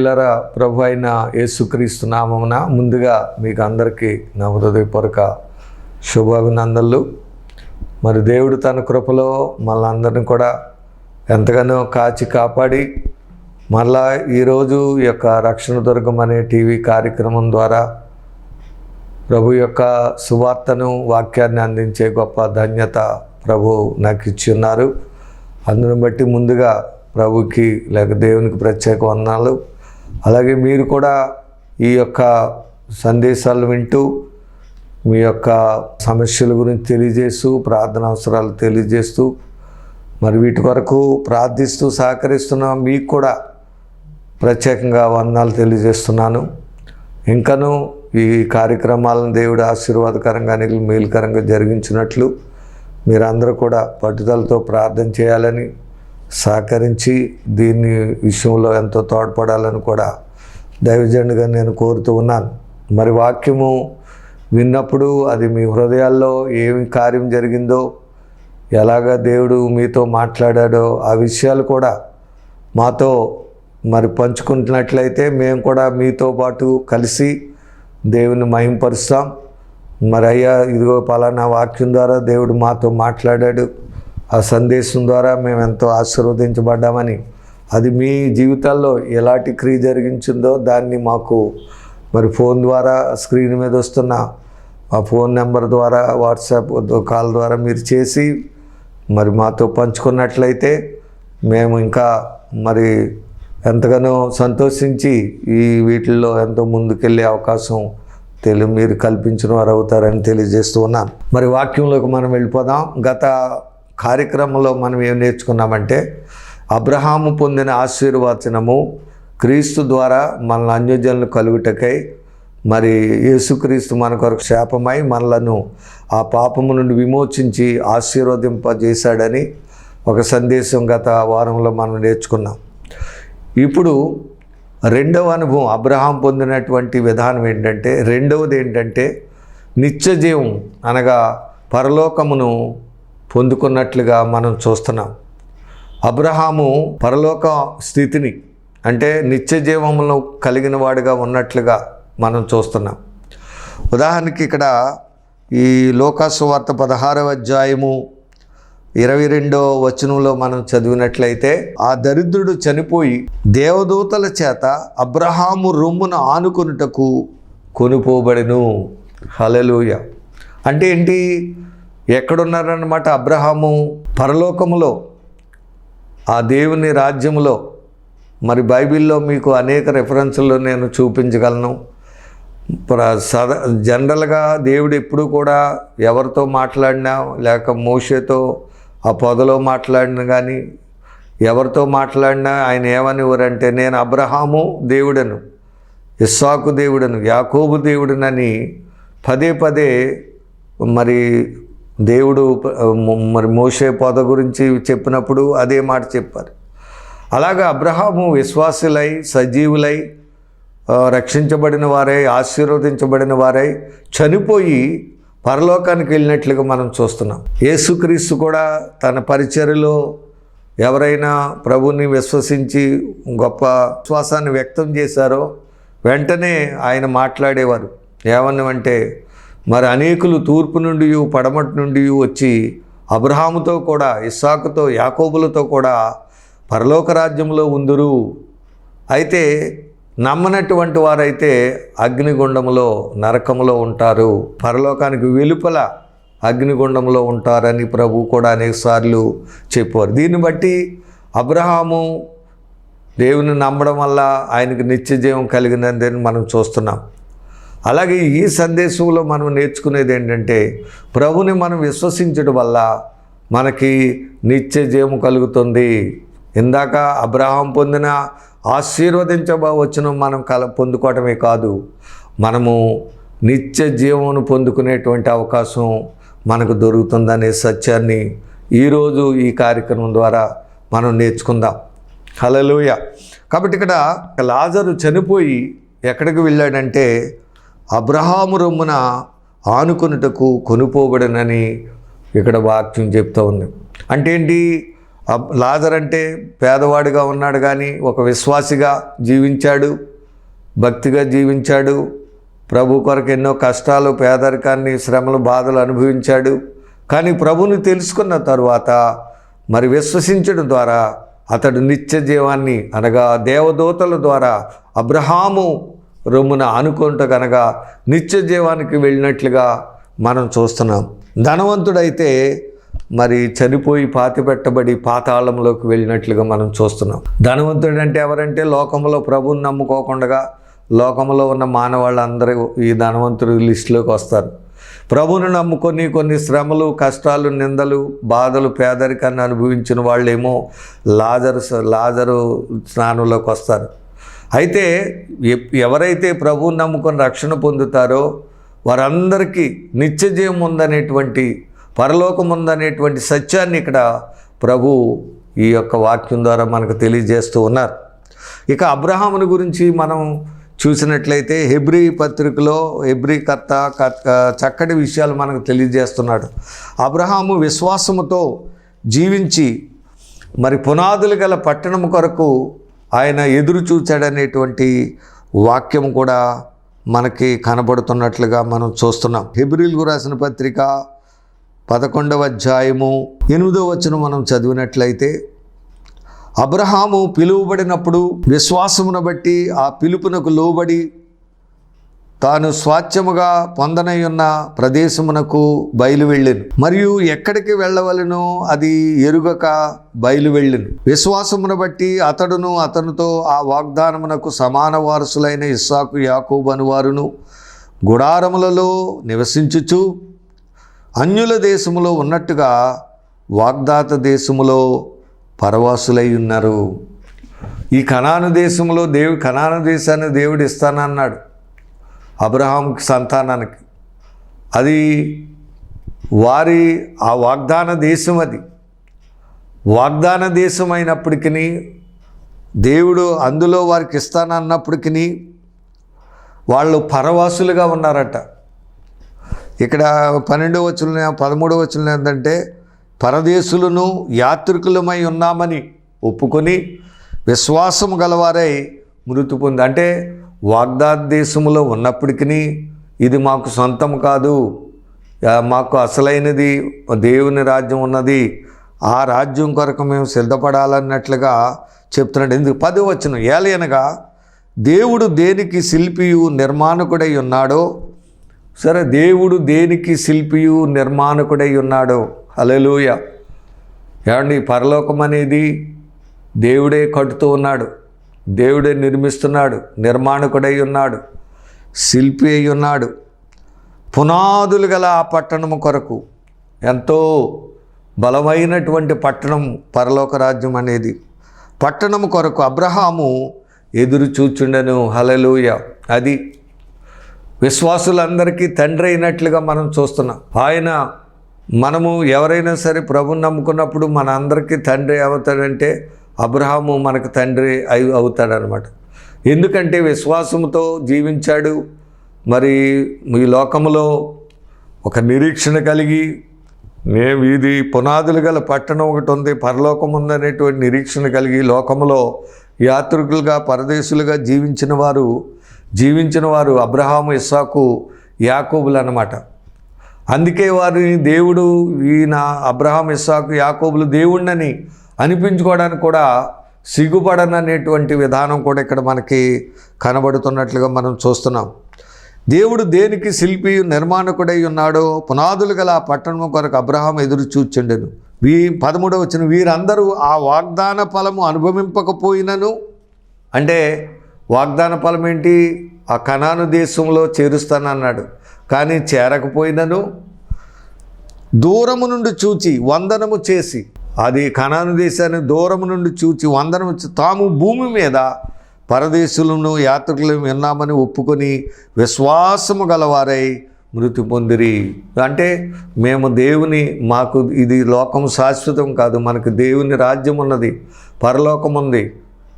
నందు ప్రభు అయిన యేసుక్రీస్తు నామమున ముందుగా మీకు అందరికీ నా హృదయపూర్వక శుభాభినందనలు. మరి దేవుడు తన కృపలో మనందరిని కూడా ఎంతగానో కాచి కాపాడి మళ్ళా ఈరోజు ఈ యొక్క రక్షణ దుర్గం అనే టీవీ కార్యక్రమం ద్వారా ప్రభు యొక్క సువార్తను వాక్యాన్ని అందించే గొప్ప ధన్యత ప్రభు నాకు ఇచ్చి ఉన్నారు. అందును బట్టి ముందుగా ప్రభుకి లేక దేవునికి ప్రత్యేక వందనాలు. అలాగే మీరు కూడా ఈ యొక్క సందేశాలు వింటూ మీ యొక్క సమస్యల గురించి తెలియజేస్తూ ప్రార్థన అవసరాలు తెలియజేస్తూ మరి వీటి కొరకు ప్రార్థిస్తూ సహకరిస్తున్న మీకు కూడా ప్రత్యేకంగా వందనాలు తెలియజేస్తున్నాను. ఇంకనూ ఈ కార్యక్రమాలను దేవుడు ఆశీర్వాదకరంగా మేలుకరంగా జరిగించినట్లు మీరందరూ కూడా పట్టుదలతో ప్రార్థన చేయాలని సహకరించి దీన్ని విషయంలో ఎంతో తోడ్పడాలని కూడా దైవజనుడిగా నేను కోరుతూ ఉన్నాను. మరి వాక్యము విన్నప్పుడు అది మీ హృదయాల్లో ఏమి కార్యం జరిగిందో ఎలాగ దేవుడు మీతో మాట్లాడాడో ఆ విషయాలు కూడా మాతో మరి పంచుకుంటున్నట్లయితే మేము కూడా మీతో పాటు కలిసి దేవుని మహింపరుస్తాం. మరి అయ్యా ఇదిగో పలానా వాక్యం ద్వారా దేవుడు మాతో మాట్లాడాడు. ఆ సందేశం ద్వారా మేము ఎంతో ఆశీర్వదించబడ్డామని. అది మీ జీవితాల్లో ఎలాంటి క్రియ జరిగించిందో దాన్ని మాకు మరి ఫోన్ ద్వారా స్క్రీన్ మీద వస్తున్న ఆ ఫోన్ నెంబర్ ద్వారా వాట్సాప్ కాల్ ద్వారా మీరు చేసి మరి మాతో పంచుకున్నట్లయితే మేము ఇంకా మరి ఎంతగానో సంతోషించి ఈ వీటిల్లో ఎంతో ముందుకెళ్ళే అవకాశం తెలి మీరు కల్పించిన వారు అవుతారని తెలియజేస్తూ ఉన్నాను. మరి వాక్యంలోకి మనం వెళ్ళిపోదాం. గత కార్యక్రమంలో మనం ఏం నేర్చుకున్నామంటే అబ్రహాము పొందిన ఆశీర్వచనము క్రీస్తు ద్వారా మన అన్యజనులు కలుగుటకై మరి యేసుక్రీస్తు మన కొరకు శాపమై మనలను ఆ పాపము నుండి విమోచించి ఆశీర్వదింపజేశాడని ఒక సందేశం గత వారంలో మనం నేర్చుకున్నాం. ఇప్పుడు రెండవ అనుభవం అబ్రహాం పొందినటువంటి విధానం ఏంటంటే రెండవది ఏంటంటే నిత్యజీవం అనగా పరలోకమును పొందుకున్నట్లుగా మనం చూస్తున్నాం. అబ్రహాము పరలోక స్థితిని అంటే నిత్య జీవమును కలిగిన వాడిగా ఉన్నట్లుగా మనం చూస్తున్నాం. ఉదాహరణకి ఇక్కడ ఈ లోకాసు వార్త పదహారవ అధ్యాయము ఇరవై రెండో వచనంలో మనం చదివినట్లయితే ఆ దరిద్రుడు చనిపోయి దేవదూతల చేత అబ్రహాము రొమ్మున ఆనుకొనుటకు కొనుపోబడెను. హలలుయ అంటే ఏంటి? ఎక్కడున్నారన్నమాట అబ్రహాము? పరలోకములో ఆ దేవుని రాజ్యములో. మరి బైబిల్లో మీకు అనేక రెఫరెన్స్లు నేను చూపించగలను. ప్ర సద జనరల్గా దేవుడు ఎప్పుడు కూడా ఎవరితో మాట్లాడినా లేక మోషేతో ఆ పొదలో మాట్లాడిన కానీ ఎవరితో మాట్లాడినా ఆయన ఏమనివ్వరంటే నేను అబ్రహాము దేవుడను ఇస్సాకు దేవుడను యాకోబు దేవుడనని పదే పదే మరి దేవుడు మరి మోసే పొద గురించి చెప్పినప్పుడు అదే మాట చెప్పారు. అలాగా అబ్రహాము విశ్వాసులై సజీవులై రక్షించబడిన వారై ఆశీర్వదించబడిన వారై చనిపోయి పరలోకానికి వెళ్ళినట్లుగా మనం చూస్తున్నాం. యేసుక్రీస్తు కూడా తన పరిచర్యలో ఎవరైనా ప్రభుని విశ్వసించి గొప్ప విశ్వాసాన్ని వ్యక్తం చేశారో వెంటనే ఆయన మాట్లాడేవారు. ఏమన్నామంటే మరి అనేకులు తూర్పు నుండి పడమటి నుండి వచ్చి అబ్రహాముతో కూడా ఇస్సాకుతో యాకోబులతో కూడా పరలోక రాజ్యంలో ఉందురు. అయితే నమ్మనటువంటి వారైతే అగ్నిగుండంలో నరకంలో ఉంటారు. పరలోకానికి వెలుపల అగ్నిగుండంలో ఉంటారని ప్రభు కూడా అనేకసార్లు చెప్పారు. దీన్ని బట్టి అబ్రహాము దేవుని నమ్మడం వల్ల ఆయనకు నిత్య జీవం కలిగినదని మనం చూస్తున్నాం. అలాగే ఈ సందేశంలో మనం నేర్చుకునేది ఏంటంటే ప్రభుని మనం విశ్వసించడం వల్ల మనకి నిత్య జీవం కలుగుతుంది. ఇందాక అబ్రహాం పొందిన ఆశీర్వదించబవచ్చును మనం కల పొందుకోవటమే కాదు మనము నిత్య జీవమును పొందుకునేటువంటి అవకాశం మనకు దొరుకుతుందనే సత్యాన్ని ఈరోజు ఈ కార్యక్రమం ద్వారా మనం నేర్చుకుందాం. హలలోయ కాబట్టి ఇక్కడ లాజరు చనిపోయి ఎక్కడికి వెళ్ళాడంటే అబ్రహాము రొమ్మున ఆనుకొనుటకు కొనుపోబడనని ఇక్కడ వాక్యం చెప్తూ ఉంది. అంటే ఏంటి అబ్- లాజర్ అంటే పేదవాడిగా ఉన్నాడు కానీ ఒక విశ్వాసిగా జీవించాడు భక్తిగా జీవించాడు ప్రభు కొరకు ఎన్నో కష్టాలు పేదరికాన్ని శ్రమలు బాధలు అనుభవించాడు. కానీ ప్రభుని తెలుసుకున్న తరువాత మరి విశ్వసించడం ద్వారా అతడు నిత్య జీవాన్ని అనగా దేవదూతల ద్వారా అబ్రహాము రొమ్మున అనుకుంట కనుక నిత్య జీవానికి వెళ్ళినట్లుగా మనం చూస్తున్నాం. ధనవంతుడైతే మరి చనిపోయి పాతి పెట్టబడి పాతాళంలోకి వెళ్ళినట్లుగా మనం చూస్తున్నాం. ధనవంతుడు అంటే ఎవరంటే లోకంలో ప్రభుని నమ్ముకోకుండా లోకంలో ఉన్న మానవాళ్ళందరూ ఈ ధనవంతుడి లిస్టులోకి వస్తారు. ప్రభువును నమ్ముకొని కొన్ని శ్రమలు కష్టాలు నిందలు బాధలు పేదరికాన్ని అనుభవించిన వాళ్ళేమో లాజరు లాజరు స్నానంలోకి వస్తారు. అయితే ఎవరైతే ప్రభువు నమ్ముకొని రక్షణ పొందుతారో వారందరికీ నిత్య జీవం ఉందనేటువంటి పరలోకం ఉందనేటువంటి సత్యాన్ని ఇక్కడ ప్రభు ఈ యొక్క వాక్యం ద్వారా మనకు తెలియజేస్తూ ఉన్నారు. ఇక అబ్రహాముని గురించి మనం చూసినట్లయితే హెబ్రీ పత్రికలో హెబ్రీ కర్త చక్కటి విషయాలు మనకు తెలియజేస్తున్నాడు. అబ్రహాము విశ్వాసముతో జీవించి మరి పునాదులు గల పట్టణం కొరకు ఆయన ఎదురు చూచాడనేటువంటి వాక్యం కూడా మనకి కనబడుతున్నట్లుగా మనం చూస్తున్నాం. హెబ్రిల్కు రాసిన పత్రిక పదకొండవ అధ్యాయము ఎనిమిదో వచనం మనం చదివినట్లయితే అబ్రహాము పిలువబడినప్పుడు విశ్వాసమును బట్టి ఆ పిలుపునకు లోబడి తాను స్వాచ్ఛముగా పొందనయున్న ప్రదేశమునకు బయలు వెళ్ళెను. మరియు ఎక్కడికి వెళ్ళవలెనో అది ఎరుగక బయలు వెళ్ళెను. విశ్వాసమును బట్టి అతడును అతనితో ఆ వాగ్దానమునకు సమాన వారసులైన ఇస్సాకు యాకూబు అనువారును గుడారములలో నివసించుచు అన్యుల దేశములో ఉన్నట్టుగా వాగ్దాత దేశములో పరవాసులై ఉన్నారు. ఈ కణాను దేశంలో దేవు కణాను దేశాన్ని దేవుడు ఇస్తానన్నాడు. అబ్రహాం సంతానానికి. అది వారి ఆ వాగ్దాన దేశం అది. వాగ్దాన దేశం అయినప్పటికీ దేవుడు అందులో వారికి ఇస్తానన్నప్పటికీ వాళ్ళు పరవాసులుగా ఉన్నారట. ఇక్కడ పన్నెండవ వచ్చిన పదమూడవ వచ్చిన ఏంటంటే పరదేశులను యాత్రికులమై ఉన్నామని ఒప్పుకొని విశ్వాసం గలవారై మృతి పొంది అంటే వాగ్దాద్ దేశంలో ఉన్నప్పటికీ ఇది మాకు సొంతం కాదు. మాకు అసలైనది దేవుని రాజ్యం ఉన్నది. ఆ రాజ్యం కొరకు మేము సిద్ధపడాలన్నట్లుగా చెప్తున్నాడు. ఎందుకు? పది వచ్చిన ఏలయనగా దేవుడు దేనికి శిల్పియు నిర్మాణకుడై ఉన్నాడో? సరే దేవుడు దేనికి శిల్పియు నిర్మాణకుడై ఉన్నాడో? హల్లెలూయ. ఏమండి? పరలోకం అనేది దేవుడే కట్టుతూ ఉన్నాడు. దేవుడే నిర్మిస్తున్నాడు నిర్మాణకుడై ఉన్నాడు శిల్పి అయి ఉన్నాడు పునాదులు గల ఆ పట్టణము కొరకు ఎంతో బలమైనటువంటి పట్టణం పరలోక రాజ్యం అనేది. పట్టణము కొరకు అబ్రహాము ఎదురు చూచుండెను. హలలుయ అది విశ్వాసులందరికీ తండ్రి అయినట్లుగా మనం చూస్తున్నాం. ఆయన మనము ఎవరైనా సరే ప్రభుని నమ్ముకున్నప్పుడు మన అందరికీ తండ్రి అవుతాడంటే అబ్రహాము మనకు తండ్రి అయి అవుతాడనమాట. ఎందుకంటే విశ్వాసంతో జీవించాడు. మరి ఈ లోకములో ఒక నిరీక్షణ కలిగి మేము ఇది పునాదులు గల పట్టణం ఒకటి ఉంది పరలోకం ఉందనేటువంటి నిరీక్షణ కలిగి లోకములో యాత్రికులుగా పరదేశులుగా జీవించిన వారు జీవించిన వారు అబ్రహాము ఇస్సాకు యాకోబులు అన్నమాట. అందుకే వారిని దేవుడు ఈయన అబ్రహాం ఇస్సాకు యాకోబులు దేవుణ్ణని అనిపించుకోవడానికి కూడా సిగ్గుపడననేటువంటి విధానం కూడా ఇక్కడ మనకి కనబడుతున్నట్లుగా మనం చూస్తున్నాం. దేవుడు దేనికి శిల్పి నిర్మాణకుడై ఉన్నాడో పునాదులు గల ఆ పట్టణం కొరకు అబ్రహాం ఎదురు చూచుండెను. వీ పదమూడవ వచ్చిన వీరందరూ ఆ వాగ్దాన ఫలము అనుభవింపకపోయినను. అంటే వాగ్దాన ఫలం ఏంటి? ఆ కణాను దేశంలో చేరుస్తానన్నాడు. కానీ చేరకపోయినను. దూరము నుండి చూచి వందనము చేసి అది కనాను దేశాన్ని దూరం నుండి చూచి వందనము తాము భూమి మీద పరదేశులను యాత్రికులు విన్నామని ఒప్పుకొని విశ్వాసము గలవారై మృతి పొందిరి. అంటే మేము దేవుని మాకు ఇది లోకం శాశ్వతం కాదు మనకు దేవుని రాజ్యం ఉన్నది పరలోకం ఉంది.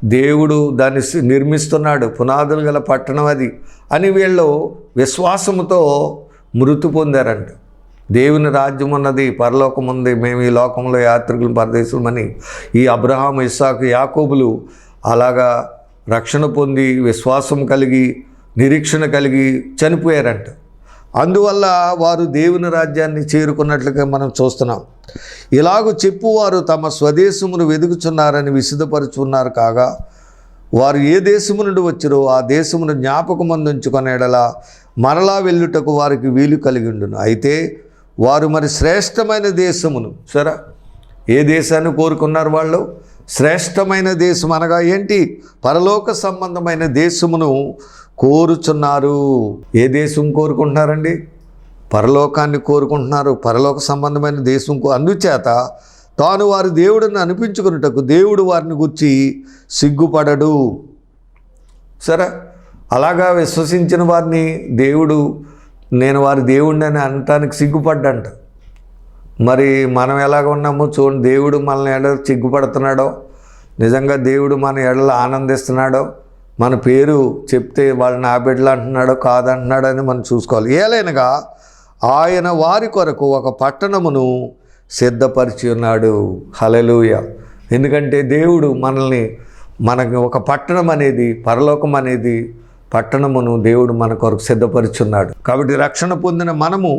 దేవుడు దాన్ని నిర్మిస్తున్నాడు పునాదులు గల పట్టణం అది అని వీళ్ళు విశ్వాసముతో మృతి పొందారంట. దేవుని రాజ్యం ఉన్నది పరలోకం ఉంది మేము ఈ లోకంలో యాత్రికులు పరదేశులమని ఈ అబ్రహాం ఇస్సాకు యాకోబులు అలాగా రక్షణ పొంది విశ్వాసం కలిగి నిరీక్షణ కలిగి చనిపోయారంట. అందువల్ల వారు దేవుని రాజ్యాన్ని చేరుకున్నట్లుగా మనం చూస్తున్నాం. ఇలాగ చెప్పువారు తమ స్వదేశమును వెదుకుచున్నారని విసిదపరుచున్నారు కాగా వారు ఏ దేశము నుండి వచ్చిరో ఆ దేశమును జ్ఞాపకమందుంచుకొనేడలా మరలా వెళ్ళుటకు వారికి వీలు కలిగి ఉండును. అయితే వారు మరి శ్రేష్టమైన దేశమును సరే? ఏ దేశాన్ని కోరుకున్నారు వాళ్ళు? శ్రేష్టమైన దేశం అనగా ఏంటి? పరలోక సంబంధమైన దేశమును కోరుచున్నారు. ఏ దేశం కోరుకుంటున్నారండి? పరలోకాన్ని కోరుకుంటున్నారు. పరలోక సంబంధమైన దేశం అందుచేత తాను వారి దేవుడిని అనిపించుకున్నటకు దేవుడు వారిని గుర్చి సిగ్గుపడడు. సరే? అలాగా విశ్వసించిన వారిని దేవుడు నేను వారి దేవుడిని అని అనటానికి సిగ్గుపడ్డంట. మరి మనం ఎలాగ ఉన్నామో చూడండి. దేవుడు మనల్ని ఎడ సిగ్గుపడుతున్నాడో నిజంగా దేవుడు మన ఎడలు ఆనందిస్తున్నాడో మన పేరు చెప్తే వాళ్ళని నా బిడ్డలు అంటున్నాడో కాదంటున్నాడో అని మనం చూసుకోవాలి. ఏలైనగా ఆయన వారి కొరకు ఒక పట్టణమును సిద్ధపరిచి ఉన్నాడు. హలలుయ ఎందుకంటే దేవుడు మనల్ని మనకి ఒక పట్టణం అనేది పరలోకం అనేది పట్టణమును దేవుడు మన కొరకు సిద్ధపరుచున్నాడు. కాబట్టి రక్షణ పొందిన మనము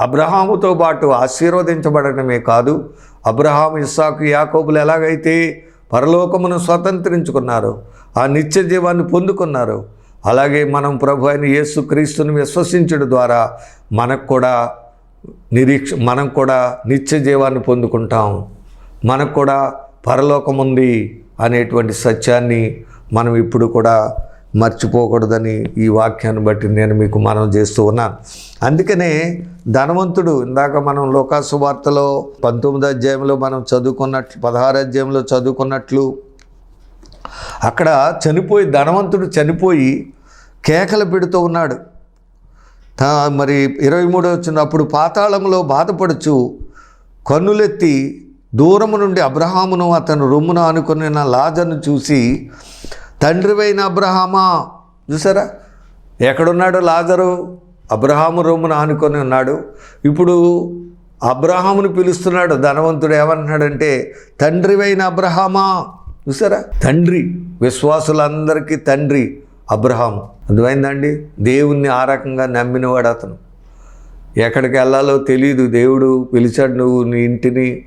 అబ్రహాముతో పాటు ఆశీర్వదించబడటమే కాదు అబ్రహాం ఇస్సాకు యాకోబులు ఎలాగైతే పరలోకమును స్వతంత్రించుకున్నారో ఆ నిత్య జీవాన్ని పొందుకున్నారు అలాగే మనం ప్రభు అయిన యేసు క్రీస్తుని విశ్వసించడం ద్వారా మనకు కూడా నిరీక్ష మనం కూడా నిత్య జీవాన్ని పొందుకుంటాం. మనకు కూడా పరలోకం ఉంది అనేటువంటి సత్యాన్ని మనం ఇప్పుడు కూడా మర్చిపోకూడదని ఈ వాక్యాన్ని బట్టి నేను మీకు మనం చేస్తూ ఉన్నాను. అందుకనే ధనవంతుడు ఇందాక మనం లోకాసు వార్తలో పంతొమ్మిది అధ్యాయంలో మనం చదువుకున్నట్లు పదహారు అధ్యాయంలో చదువుకున్నట్లు అక్కడ చనిపోయి ధనవంతుడు చనిపోయి కేకలు పెడుతూ ఉన్నాడు. మరి ఇరవై మూడో వచ్చినప్పుడు పాతాళంలో బాధపడుచు కన్నులెత్తి దూరము నుండి అబ్రహామును అతను రొమ్మున అనుకుని లాజర్ను చూసి తండ్రివైన అబ్రహామా. చూసారా? ఎక్కడున్నాడు లాజరు? అబ్రహాము రూమును ఆనుకొని ఉన్నాడు. ఇప్పుడు అబ్రహామును పిలుస్తున్నాడు ధనవంతుడు ఏమంటున్నాడంటే తండ్రివైన అబ్రహామా. చూసారా? తండ్రి విశ్వాసులందరికీ తండ్రి అబ్రహాము. అర్థమైందండి? దేవుణ్ణి ఆ రకంగా నమ్మినవాడు అతను. ఎక్కడికి వెళ్ళాలో తెలియదు దేవుడు పిలిచాడు నువ్వు నీ ఇంటిని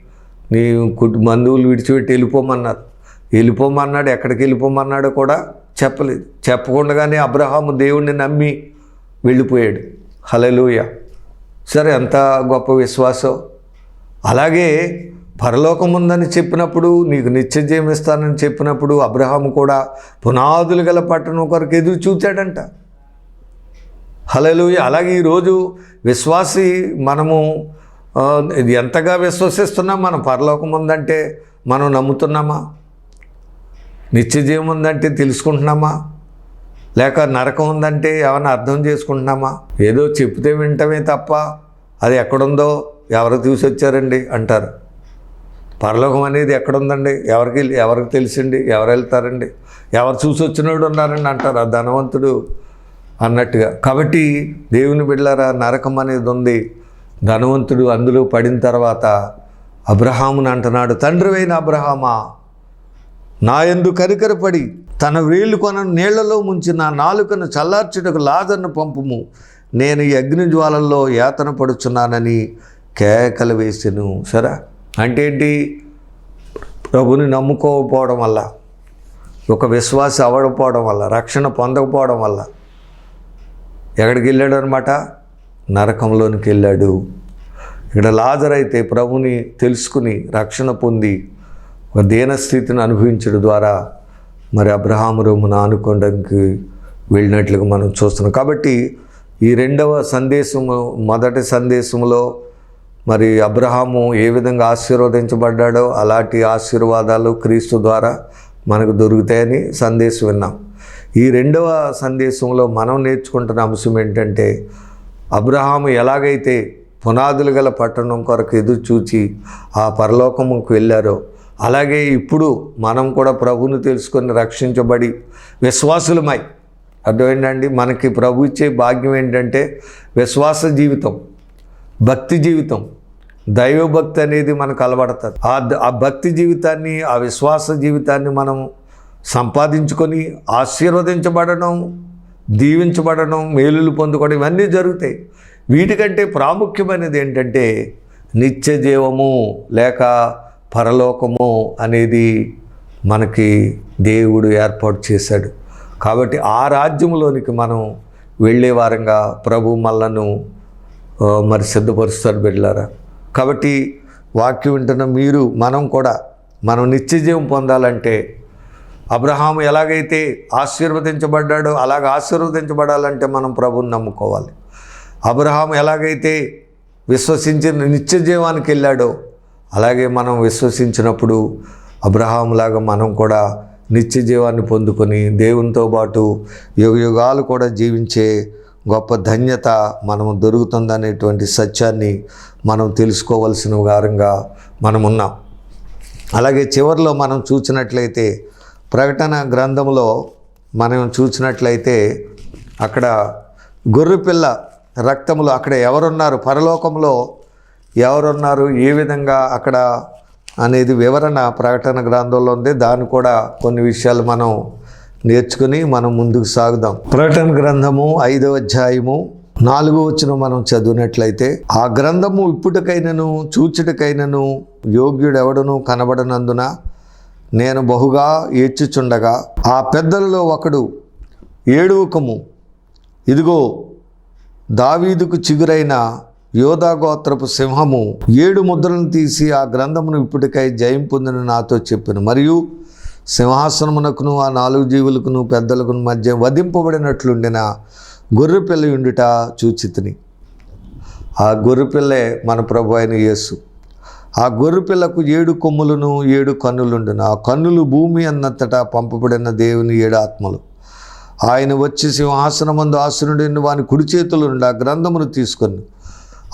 నీ కుటుంబ బంధువులు విడిచిపెట్టి వెళ్ళిపోమన్నారు. వెళ్ళిపోమన్నాడు ఎక్కడికి వెళ్ళిపోమన్నాడో కూడా చెప్పలేదు. చెప్పకుండానే అబ్రహాము దేవుణ్ణి నమ్మి వెళ్ళిపోయాడు. హలలుయ సరే ఎంత గొప్ప విశ్వాసం. అలాగే పరలోకం ఉందని చెప్పినప్పుడు నీకు నిత్య ఇస్తానని చెప్పినప్పుడు అబ్రహాం కూడా పునాదులు గల పట్టణం కొరకు ఎదురు చూచాడంట. హలలుయ అలాగే ఈరోజు విశ్వాసి మనము ఇది ఎంతగా విశ్వసిస్తున్నాం మనం? పరలోకం ఉందంటే మనం నమ్ముతున్నామా? నిత్యజీవం ఉందంటే తెలుసుకుంటున్నామా? లేక నరకం ఉందంటే ఏమైనా అర్థం చేసుకుంటున్నామా? ఏదో చెప్తే వింటమే తప్ప అది ఎక్కడుందో ఎవరు తీసుకొచ్చారండి అంటారు. పరలోకం అనేది ఎక్కడుందండి? ఎవరికి ఎవరికి తెలిసిండి ఎవరు వెళ్తారండి? ఎవరు చూసి వచ్చినోడు ఉన్నారండి అంటారు ఆ ధనవంతుడు అన్నట్టుగా. కాబట్టి దేవుని బిడ్డలారా నరకం అనేది ఉంది. ధనవంతుడు అందులో పడిన తర్వాత అబ్రహాముని అంటున్నాడు తండ్రివైన అబ్రహామా నా ఎందు కరికరపడి తన వేలు కొన నీళ్ళలో ముంచి నా నాలుకను చల్లార్చుటకు లాజర్ను పంపుము. నేను ఈ అగ్ని జ్వాలల్లో యాతన పడుచున్నానని కేకలు వేసెను. సరే? అంటే ఏంటి? ప్రభుని నమ్ముకోకపోవడం వల్ల ఒక విశ్వాస అవ్వకపోవడం వల్ల రక్షణ పొందకపోవడం వల్ల ఎక్కడికి వెళ్ళాడు అనమాట నరకంలోనికి వెళ్ళాడు. ఇక్కడ లాజర్ అయితే ప్రభుని తెలుసుకుని రక్షణ పొంది ఒక దీనస్థితిని అనుభవించడం ద్వారా మరి అబ్రహాము రోమును ఆనుకోవడానికి వెళ్ళినట్లుగా మనం చూస్తున్నాం. కాబట్టి ఈ రెండవ సందేశము మొదటి సందేశంలో మరి అబ్రహాము ఏ విధంగా ఆశీర్వదించబడ్డాడో అలాంటి ఆశీర్వాదాలు క్రీస్తు ద్వారా మనకు దొరుకుతాయని సందేశం విన్నాం. ఈ రెండవ సందేశంలో మనం నేర్చుకుంటున్న అంశం ఏంటంటే అబ్రహాము ఎలాగైతే పునాదులు గల పట్టణం కొరకు ఎదురు చూచి ఆ పరలోకముకు వెళ్ళారో అలాగే ఇప్పుడు మనం కూడా ప్రభువుని తెలుసుకొని రక్షించబడి విశ్వాసులమై. అర్థమైందండి? మనకి ప్రభు ఇచ్చే భాగ్యం ఏంటంటే విశ్వాస జీవితం భక్తి జీవితం. దైవభక్తి అనేది మనకు అలవడతారు ఆ ఆ భక్తి జీవితాన్ని ఆ విశ్వాస జీవితాన్ని మనం సంపాదించుకొని ఆశీర్వదించబడడం దీవించబడడం మేలులు పొందుకోవడం ఇవన్నీ జరుగుతాయి. వీటికంటే ప్రాముఖ్యమైనది ఏంటంటే నిత్య జీవము లేక పరలోకము అనేది మనకి దేవుడు ఏర్పాటు చేశాడు. కాబట్టి ఆ రాజ్యంలోనికి మనం వెళ్ళే వారంగా ప్రభు మల్లను మరి సిద్ధపరుస్తారు బిడ్డలారా. కాబట్టి వాక్యం వింటున్న మీరు మనం కూడా మనం నిత్యజీవం పొందాలంటే అబ్రహాం ఎలాగైతే ఆశీర్వదించబడ్డాడో అలాగ ఆశీర్వదించబడాలంటే మనం ప్రభుని నమ్ముకోవాలి. అబ్రహాం ఎలాగైతే విశ్వసించి నిత్యజీవానికి వెళ్ళాడో అలాగే మనం విశ్వసించినప్పుడు అబ్రహాంలాగా మనం కూడా నిత్య జీవాన్ని పొందుకొని దేవునితో పాటు యుగ యుగాలు కూడా జీవించే గొప్ప ధన్యత మనము దొరుకుతుందనేటువంటి సత్యాన్ని మనం తెలుసుకోవలసిన వారంగా మనం ఉన్నాం. అలాగే చివరిలో మనం చూసినట్లయితే ప్రకటన గ్రంథంలో మనం చూసినట్లయితే అక్కడ గొర్రెపిల్ల రక్తములు అక్కడ ఎవరున్నారు? పరలోకంలో ఎవరున్నారు ఏ విధంగా అక్కడ అనేది వివరణ ప్రకటన గ్రంథంలో ఉంది. దాన్ని కూడా కొన్ని విషయాలు మనం నేర్చుకుని మనం ముందుకు సాగుదాం. ప్రకటన గ్రంథము ఐదవ అధ్యాయము నాలుగో వచ్చిన మనం చదివినట్లయితే ఆ గ్రంథము ఇప్పుటికైనను చూచుటకైనను యోగ్యుడెవడను కనబడనందున నేను బహుగా ఏడ్చుచుండగా ఆ పెద్దలలో ఒకడు ఏడువకము. ఇదిగో దావీదుకు చిగురైన యోధాగోత్రపు సింహము ఏడు ముద్రలను తీసి ఆ గ్రంథమును ఇప్పటికై జయం పొందిన నాతో చెప్పాను. మరియు సింహాసనమునకును ఆ నాలుగు జీవులకును పెద్దలకును మధ్య వధింపబడినట్లుండిన గొర్రెపిల్ల ఉండుట చూచితిని. ఆ గొర్రెపిల్లే మన ప్రభు అయిన యేసు. ఆ గొర్రెపిల్లకు ఏడు కొమ్ములను ఏడు కన్నులుండును. ఆ కన్నులు భూమి అన్నంతటా పంపబడిన దేవుని ఏడు ఆత్మలు. ఆయన వచ్చి సింహాసనమందు ఆసనుడిని వాని కుడి చేతులు నుండి ఆ గ్రంథమును తీసుకొని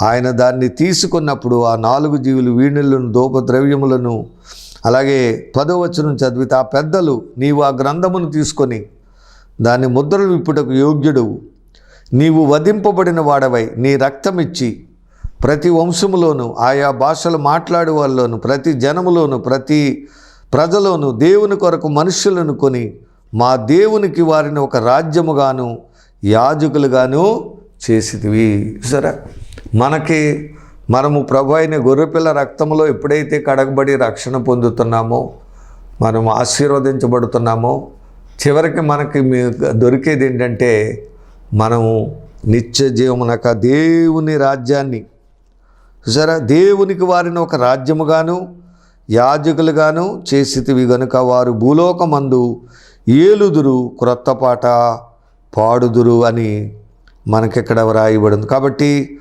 ఆయన దాన్ని తీసుకున్నప్పుడు ఆ నాలుగు జీవులు వీణులను దోపద్రవ్యములను అలాగే పదవచనం చదివితే ఆ పెద్దలు నీవు ఆ గ్రంథమును తీసుకొని దాని ముద్రలు ఇప్పుటకు యోగ్యుడు నీవు వధింపబడిన వాడవై నీ రక్తమిచ్చి ప్రతి వంశములోను ఆయా భాషలు మాట్లాడే వాళ్ళలోను ప్రతి జనములోను ప్రతి ప్రజలోను దేవుని కొరకు మనుష్యులను కొని మా దేవునికి వారిని ఒక రాజ్యముగాను యాజకులుగాను చేసిదివి సరే మనకి మనము ప్రభు అయిన గొర్రెపిల్ల రక్తంలో ఎప్పుడైతే కడగబడి రక్షణ పొందుతున్నామో మనం ఆశీర్వదించబడుతున్నామో చివరికి మనకి మీ- దొరికేది ఏంటంటే మనము నిత్య జీవమునక దేవుని రాజ్యాన్ని చూసారా? దేవునికి వారిని ఒక రాజ్యముగాను యాజకులుగాను చేసితివి గనుక వారు భూలోకమందు ఏలుదురు క్రొత్త పాట పాడుదురు అని మనకిక్కడ వ్రాయబడింది. కాబట్టి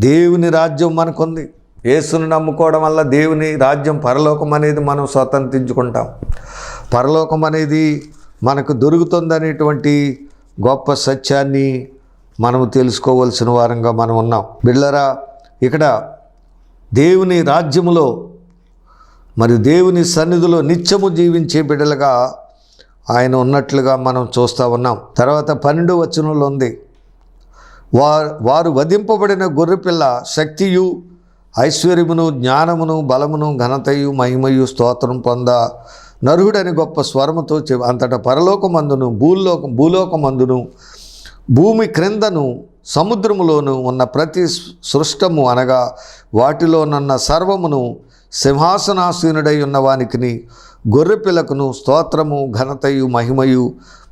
దేవుని రాజ్యం మనకుంది. యేసును నమ్ముకోవడం వల్ల దేవుని రాజ్యం పరలోకం అనేది మనం స్వతంత్రించుకుంటాం. పరలోకం అనేది మనకు దొరుకుతుందనేటువంటి గొప్ప సత్యాన్ని మనము తెలుసుకోవలసిన వారంగా మనం ఉన్నాం. బిళ్ళరా ఇక్కడ దేవుని రాజ్యములో మరి దేవుని సన్నిధిలో నిత్యము జీవించే బిడ్డలుగా ఆయన ఉన్నట్లుగా మనం చూస్తూ ఉన్నాం. తర్వాత పన్నెండు వచనంలో ఉంది. వారు వారు వధింపబడిన గొర్రెపిల్ల శక్తియు ఐశ్వర్యమును జ్ఞానమును బలమును ఘనతయు మహిమయు స్తోత్రం పొంద నరుడని గొప్ప స్వరముతో చె అంతటా పరలోకమందును భూలోకం భూలోకమందును భూమి క్రిందను సముద్రములోను ఉన్న ప్రతి సృష్టము అనగా వాటిలోనున్న సర్వమును సింహాసనాసీనుడై ఉన్నవానికి గొర్రెపిల్లకును స్తోత్రము ఘనతయు మహిమయు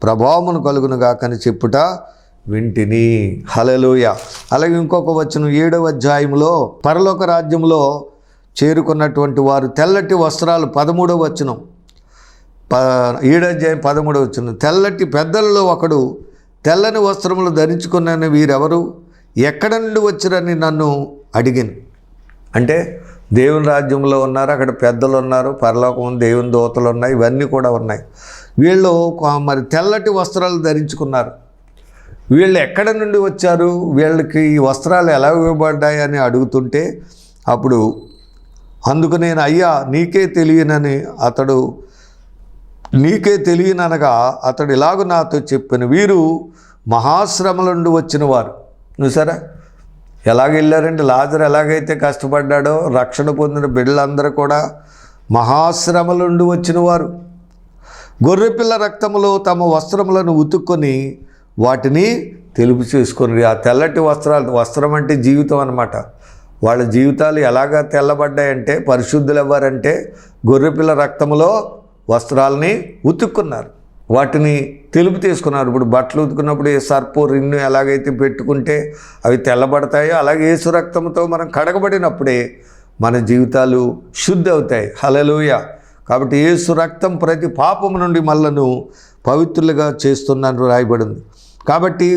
ప్రభావమును కలుగునుగాకని చెప్పుట వింటిని. హలలుయ అలాగే ఇంకొక వచనం ఏడవ అధ్యాయంలో పరలోక రాజ్యంలో చేరుకున్నటువంటి వారు తెల్లటి వస్త్రాలు పదమూడవ వచనం. ప ఏడాధ్యాయం పదమూడవ వచ్చిన తెల్లటి పెద్దలలో ఒకడు తెల్లని వస్త్రములు ధరించుకున్న వీరెవరు? ఎక్కడ నుండి వచ్చిరని నన్ను అడిగాను. అంటే దేవుని రాజ్యంలో ఉన్నారు అక్కడ పెద్దలు ఉన్నారు పరలోకం దేవుని దోతలు ఉన్నాయి ఇవన్నీ కూడా ఉన్నాయి. వీళ్ళు మరి తెల్లటి వస్త్రాలు ధరించుకున్నారు. వీళ్ళు ఎక్కడ నుండి వచ్చారు? వీళ్ళకి ఈ వస్త్రాలు ఎలా ఇవ్వబడ్డాయి అని అడుగుతుంటే అప్పుడు అందుకు నేను అయ్యా నీకే తెలియనని అతడు నీకే తెలియననగా అతడు ఇలాగ నాతో చెప్పిన. వీరు మహాశ్రమల నుండి వచ్చిన వారు చూసారా? ఎలాగ వెళ్ళారంటే లాజర్ ఎలాగైతే కష్టపడ్డాడో రక్షణ పొందిన బిడ్డలందరూ కూడా మహాశ్రమలుండి వచ్చిన వారు గొర్రెపిల్ల రక్తములో తమ వస్త్రములను ఉతుక్కొని వాటిని తెలుపు చేసుకుని ఆ తెల్లటి వస్త్రాలు వస్త్రం అంటే జీవితం అనమాట వాళ్ళ జీవితాలు ఎలాగా తెల్లబడ్డాయంటే పరిశుద్ధులు ఎవ్వరంటే గొర్రెపిల్ల రక్తములో వస్త్రాలని ఉతుక్కున్నారు. వాటిని తెలుపు తీసుకున్నారు. ఇప్పుడు బట్టలు ఉతుకున్నప్పుడు ఏ సర్పు రిన్ను ఎలాగైతే పెట్టుకుంటే అవి తెల్లబడతాయో అలాగే ఏసు రక్తంతో మనం కడగబడినప్పుడే మన జీవితాలు శుద్ధి అవుతాయి హలలుయ కాబట్టి ఏసు రక్తం ప్రతి పాపము నుండి మళ్ళను పవిత్రులుగా చేస్తున్నాను రాయబడింది. కాబట్టి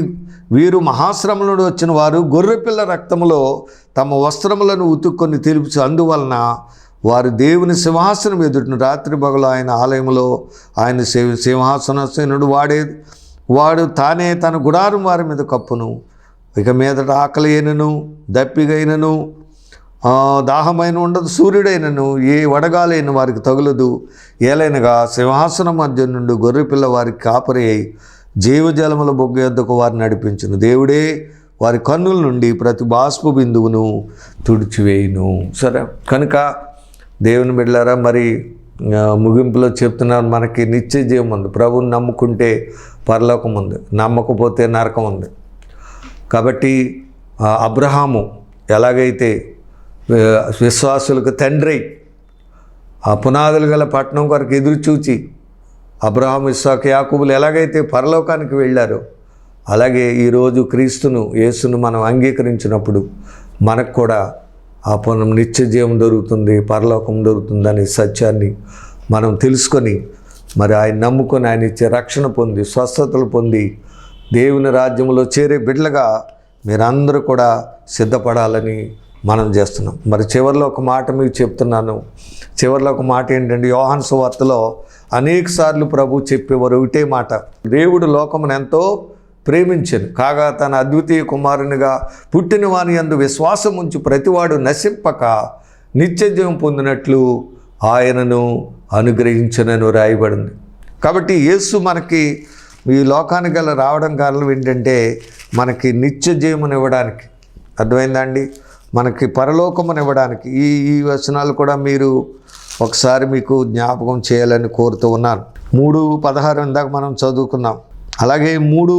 వీరు మహాశ్రమ నుండి వచ్చిన వారు గొర్రెపిల్ల రక్తంలో తమ వస్త్రములను ఉతుక్కొని తెలుపుచు అందువలన వారు దేవుని సింహాసనం ఎదుటిన రాత్రి పగలు ఆయన ఆలయంలో ఆయన సింహాసనసేనుడు వాడే వాడు తానే తన గుడారం వారి మీద కప్పును. ఇక మీదట ఆకలి అయినను దప్పిగైనను దాహమైన ఉండదు సూర్యుడైనను ఏ వడగాలైన వారికి తగులదు. ఏలైనగా సింహాసనం మధ్య నుండి గొర్రెపిల్ల వారికి కాపరి అయి జీవజలముల బొగ్గ యొద్దకు వారిని నడిపించును. దేవుడే వారి కన్నుల నుండి ప్రతి బాష్పు బిందువును తుడిచివేయును. సరే కనుక దేవుని బిడ్డారా మరి ముగింపులో చెప్తున్నారు మనకి నిత్య జీవం ఉంది. ప్రభువుని నమ్ముకుంటే పరలోకం ఉంది నమ్మకపోతే నరకం ఉంది. కాబట్టి అబ్రహాము ఎలాగైతే విశ్వాసులకు తండ్రి ఆ పునాదులు గల పట్టణం కొరకు ఎదురు చూచి అబ్రహాం ఇస్సాక్ యాకుబులు ఎలాగైతే పరలోకానికి వెళ్ళారో అలాగే ఈరోజు క్రీస్తును యేసును మనం అంగీకరించినప్పుడు మనకు కూడా ఆ పనం నిత్య జీవం దొరుకుతుంది పరలోకం దొరుకుతుందనే సత్యాన్ని మనం తెలుసుకొని మరి ఆయన నమ్ముకొని ఆయన ఇచ్చే రక్షణ పొంది స్వస్థతలు పొంది దేవుని రాజ్యంలో చేరే బిడ్డలుగా మీరందరూ కూడా సిద్ధపడాలని మనం చేస్తున్నాం. మరి చివరిలో ఒక మాట మీకు చెప్తున్నాను. చివరిలో ఒక మాట ఏంటంటే యోహన్ సువార్తలో అనేక సార్లు ప్రభు చెప్పేవారు ఒకటే మాట. దేవుడు లోకమును ఎంతో ప్రేమించను. కాగా తన అద్వితీయ కుమారునిగా పుట్టిన వాని అందు విశ్వాసం ఉంచి ప్రతివాడు నశింపక నిత్య పొందినట్లు ఆయనను అనుగ్రహించనని రాయబడింది. కాబట్టి యేసు మనకి ఈ లోకానికి గల రావడం కారణం ఏంటంటే మనకి నిత్య జీవమును ఇవ్వడానికి అర్థమైందా అండి? మనకి పరలోకమునివ్వడానికి ఈ ఈ వచనాలు కూడా మీరు ఒకసారి మీకు జ్ఞాపకం చేయాలని కోరుతూ ఉన్నాను. మూడు పదహారు ఇందాక మనం చదువుకున్నాం. అలాగే మూడు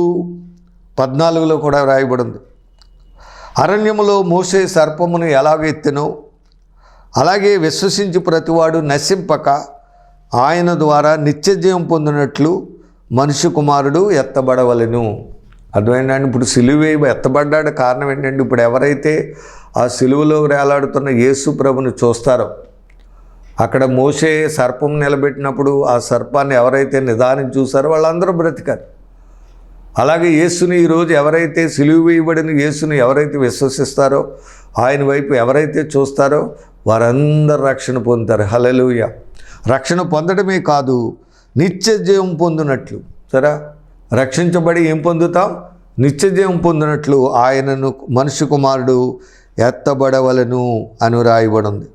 పద్నాలుగులో కూడా రాయబడింది. అరణ్యములో మోసే సర్పమును ఎలాగెత్తెనో అలాగే విశ్వసించి ప్రతివాడు నశింపక ఆయన ద్వారా నిత్యజయం పొందినట్లు మనుష్య కుమారుడు ఎత్తబడవలెను. అర్థమైందండి? ఇప్పుడు సిలువ ఎత్తబడ్డాడు. కారణం ఏంటంటే ఇప్పుడు ఎవరైతే ఆ సిలువలో వేలాడుతున్న యేసు ప్రభుని చూస్తారో? అక్కడ మోసే సర్పం నిలబెట్టినప్పుడు ఆ సర్పాన్ని ఎవరైతే నిదానం చూసారో వాళ్ళందరూ బ్రతికారు. అలాగే యేసుని ఈరోజు ఎవరైతే సిలువు వేయబడిన యేసుని ఎవరైతే విశ్వసిస్తారో ఆయన వైపు ఎవరైతే చూస్తారో వారందరూ రక్షణ పొందుతారు. హలలుయ రక్షణ పొందడమే కాదు నిత్య పొందినట్లు. సరే? రక్షించబడి ఏం పొందుతాం? నిత్య పొందినట్లు. ఆయనను మనుష్య కుమారుడు ఎత్తబడవలను అని రాయబడింది.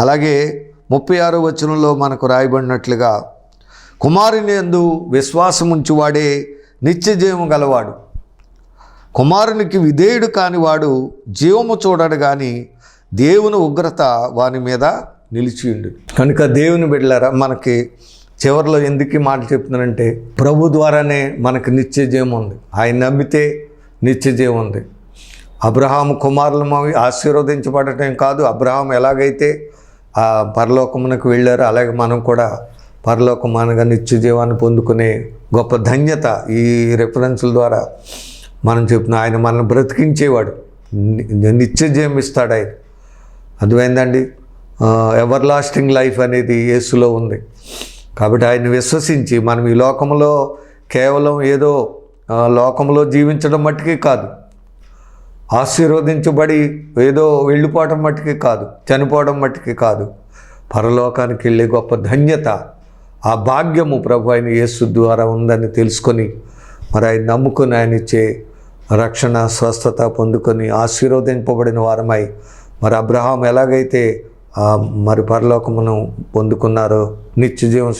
అలాగే ముప్పై ఆరో వచనంలో మనకు రాయబడినట్లుగా కుమారుని యందు విశ్వాసముంచువాడే నిత్య జీవము గలవాడు. కుమారునికి విధేయుడు కానివాడు జీవము చూడడు కానీ దేవుని ఉగ్రత వాని మీద నిలిచియుండు కనుక దేవుని బిడ్డలారా మనకి చివరిలో ఎందుకు మాట చెప్తున్నానంటే ప్రభు ద్వారానే మనకు నిత్య జీవం ఉంది. ఆయన నమ్మితే నిత్య జీవం ఉంది. అబ్రహాము కుమారులు ఆశీర్వదించబడటం కాదు. అబ్రహాం ఎలాగైతే ఆ పరలోకమునకు వెళ్ళారో అలాగే మనం కూడా పరలోకమానగా నిత్య జీవాన్ని పొందుకునే గొప్ప ధన్యత ఈ రెఫరెన్స్ల ద్వారా మనం చెప్పిన ఆయన మనల్ని బ్రతికించేవాడు. ని- నిత్య జీవం ఇస్తాడు ఆయన. అర్థమైందండి? ఎవర్ లాస్టింగ్ లైఫ్ అనేది యేసులో ఉంది. కాబట్టి ఆయన విశ్వసించి మనం ఈ లోకంలో కేవలం ఏదో లోకంలో జీవించడం మట్టుకే కాదు. ఆశీర్వదించబడి ఏదో వెళ్ళిపోవడం మట్టికి కాదు చనిపోవడం మట్టికి కాదు. పరలోకానికి వెళ్ళే గొప్ప ధన్యత ఆ భాగ్యము ప్రభు ఆయన యేసు ద్వారా ఉందని తెలుసుకొని మరి ఆయన నమ్ముకొని ఆయన ఇచ్చే రక్షణ స్వస్థత పొందుకొని ఆశీర్వదింపబడిన వారమై మరి అబ్రహాం ఎలాగైతే మరి పరలోకమును పొందుకున్నారో నిత్య జీవం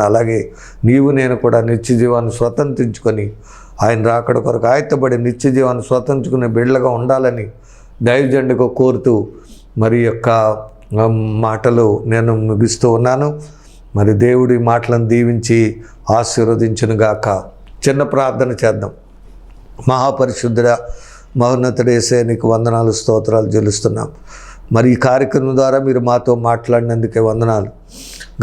అలాగే నీవు నేను కూడా నిత్య జీవాన్ని స్వతంత్రించుకొని ఆయన రాకడ కొరకు ఆయత్తబడి నిత్య జీవాన్ని స్వతంత్రుకునే బిడ్డలుగా ఉండాలని దైవజెండగా కోరుతూ మరి యొక్క మాటలు నేను ముగిస్తూ ఉన్నాను. మరి దేవుడి మాటలను దీవించి ఆశీర్వదించును గాక. చిన్న ప్రార్థన చేద్దాం. మహాపరిశుద్ధుడ మహోన్నతుడేసే నీకు వందనాలు స్తోత్రాలు చెల్లిస్తున్నాం. మరి ఈ కార్యక్రమం ద్వారా మీరు మాతో మాట్లాడినందుకే వందనాలు.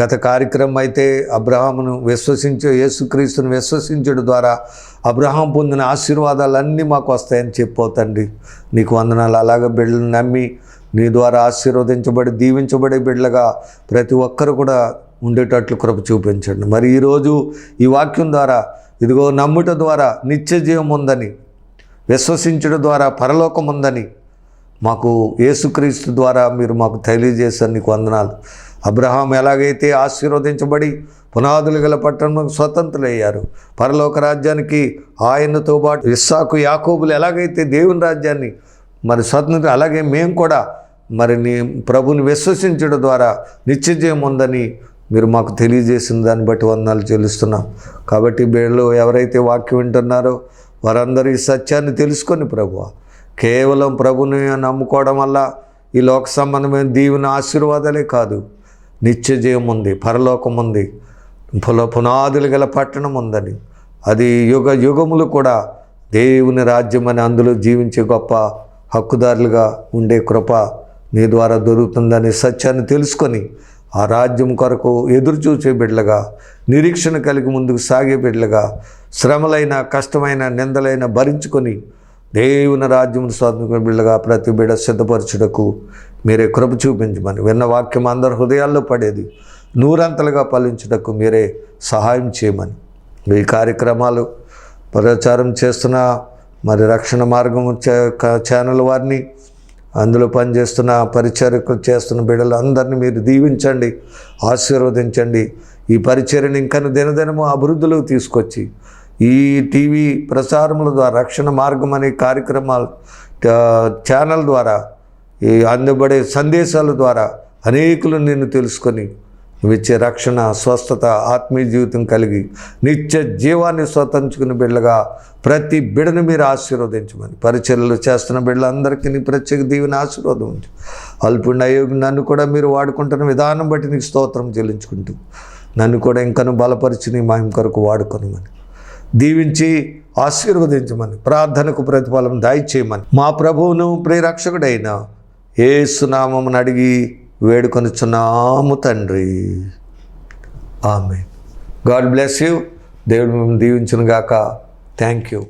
గత కార్యక్రమం అయితే అబ్రహామును విశ్వసించే యేసుక్రీస్తును విశ్వసించడం ద్వారా అబ్రహాం పొందిన ఆశీర్వాదాలన్నీ మాకు వస్తాయని చెప్పవుతండి నీకు వందనాలు. అలాగే బిడ్డలు నమ్మి నీ ద్వారా ఆశీర్వదించబడి దీవించబడే బిడ్డలుగా ప్రతి ఒక్కరు కూడా ఉండేటట్లు కృప చూపించండి. మరి ఈరోజు ఈ వాక్యం ద్వారా ఇదిగో నమ్ముట ద్వారా నిత్య జీవం ఉందని విశ్వసించడం ద్వారా పరలోకం ఉందని మాకు యేసుక్రీస్తు ద్వారా మీరు మాకు తెలియజేశారు. నీకు వందనాలు. అబ్రహాం ఎలాగైతే ఆశీర్వదించబడి పునాదులు గల పట్టణంలో స్వతంత్రులయ్యారు. పరలోక రాజ్యానికి ఆయనతో పాటు ఇస్సాకు యాకోబులు ఎలాగైతే దేవుని రాజ్యాన్ని మరి స్వతంత్ర అలాగే మేము కూడా మరి నీ ప్రభుని విశ్వసించడం ద్వారా నిత్యజయం ఉందని మీరు మాకు తెలియజేసిన దాన్ని బట్టి వందనాలు చెల్లిస్తున్నాం. కాబట్టి బిడ్డలు ఎవరైతే వాక్యం వింటున్నారో వారందరూ ఈ సత్యాన్ని తెలుసుకొని ప్రభు కేవలం ప్రభుని నమ్ముకోవడం వల్ల ఈ లోక సంబంధమైన దీవెన ఆశీర్వాదాలే కాదు నిత్య జయం ఉంది పరలోకం ఉంది. పుల పునాదులు గల పట్టణం ఉందని అది యుగ యుగములు కూడా దేవుని రాజ్యం అని అందులో జీవించే గొప్ప హక్కుదారులుగా ఉండే కృప నీ ద్వారా దొరుకుతుందనే సత్యాన్ని తెలుసుకొని ఆ రాజ్యం కొరకు ఎదురు చూసే బిడ్డలుగా నిరీక్షణ కలిగి ముందుకు సాగే బిడ్డలుగా శ్రమలైన కష్టమైన నిందలైన భరించుకొని దేవుని రాజ్యం స్వాతంత్ర బిడ్డగా ప్రతి బిడ్డ సిద్ధపరచుటకు మీరే కృప చూపించమని విన్న వాక్యం అందరి హృదయాల్లో పడేది. నూరంతలుగా ఫలించుటకు మీరే సహాయం చేయమని. ఈ కార్యక్రమాలు ప్రచారం చేస్తున్న మరి రక్షణ మార్గం క- ఛానల్ వారిని అందులో పనిచేస్తున్న పరిచర్యకులు చేస్తున్న బిడ్డలు అందరినీ మీరు దీవించండి ఆశీర్వదించండి. ఈ పరిచర్యను ఇంకా దినదినము అభివృద్ధిలోకి తీసుకొచ్చి ఈ టీవీ ప్రసారముల ద్వారా రక్షణ మార్గం అనే కార్యక్రమాలు ఛానల్ ద్వారా ఈ అందబడే సందేశాల ద్వారా అనేకులు నిన్ను తెలుసుకొని నువ్వు ఇచ్చే రక్షణ స్వస్థత ఆత్మీయ జీవితం కలిగి నిత్య జీవాన్ని స్వతంత్రుకుని బిడ్డగా ప్రతి బిడను మీరు ఆశీర్వదించమని పరిచర్యలు చేస్తున్న బిడ్డలందరికీ నీ ప్రత్యేక దీవిని ఆశీర్వాదం ఉంచు. అల్పుండి అయోగి నన్ను కూడా మీరు వాడుకుంటున్న విధానం బట్టి నీకు స్తోత్రం చెల్లించుకుంటూ నన్ను కూడా ఇంకను బలపరిచి నీ మహిమ కొరకు వాడుకొనమని దీవించి ఆశీర్వదించమని ప్రార్థనకు ప్రతిఫలం దయచేయమని మా ప్రభువును ప్రియరక్షకుడైన ఏసునామమును అడిగి వేడుకొనుచున్నాము తండ్రి. ఆమె గాడ్ బ్లెస్ యూ. దేవుడు మిమ్మల్ని దీవించును గాక థ్యాంక్ యూ